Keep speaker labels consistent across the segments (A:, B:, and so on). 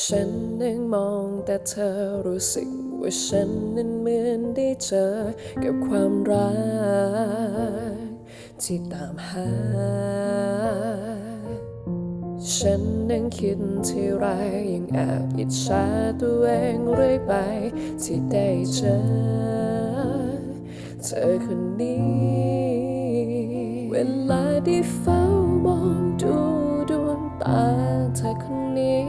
A: ฉันนั่งมองแต่เธอรู้สึกว่าฉันนั้นเหมือนได้เจอกับความรักที่ตามหา ฉันนั่งคิดที่ไรยังแอบอิจฉาตัวเองเรื่อยไปที่ได้เจอเธอคนนี้ เวลาที่เฝ้า ธอคนนี้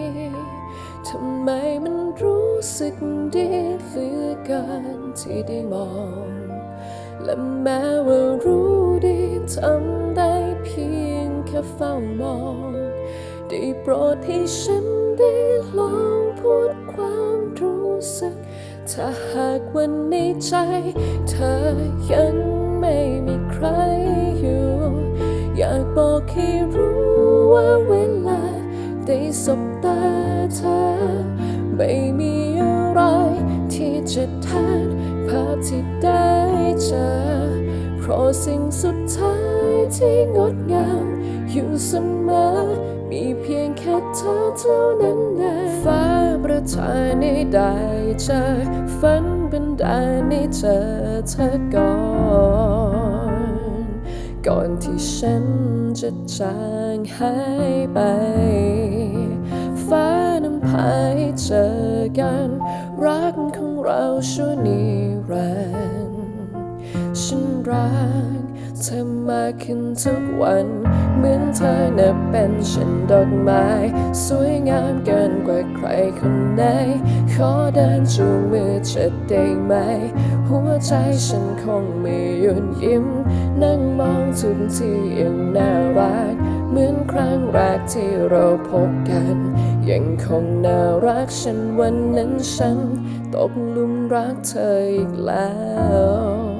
A: ทำไมมันรู้สึกดีเหลือเกินที่ได้มอง และแม้ว่ารู้ดีทำได้เพียงแค่เฝ้ามอง ได้โปรดให้ฉันได้ลองพูดความรู้สึก ถ้าหากวันในใจ เธอยังไม่มีใครอยู่ อยากบอกให้รู้ว่าเวลา ได้สบตาเธอ ไม่มีอะไรที่จะแทนภาพที่ได้เจอ เพราะสิ่งสุดท้ายที่งดงามอยู่เสมอ มีเพียงแค่เธอเท่านั้นเองฟ้าประทานให้ได้เจอฝันเป็นดานให้เจอเธอก่อน ก่อนที่ฉันจะจางหายไป ให้เจอกัน รักของเราชั่วนิรันดร์ฉันรักเธอมากขึ้นทุกวัน เหมือนเธอน่ะเป็นฉันดอกไม้ สวยงามเกินกว่าใครคนไหน ขอเดินจูงมือจะได้ไหม หัวใจฉันคงไม่หยุดยิ้ม นั่งมองทุกที่ยังน่ารัก เหมือนครั้งแรกที่เราพบกัน ยังคงน่ารักฉันวันนั้นฉัน ตกหลุมรักเธออีกแล้ว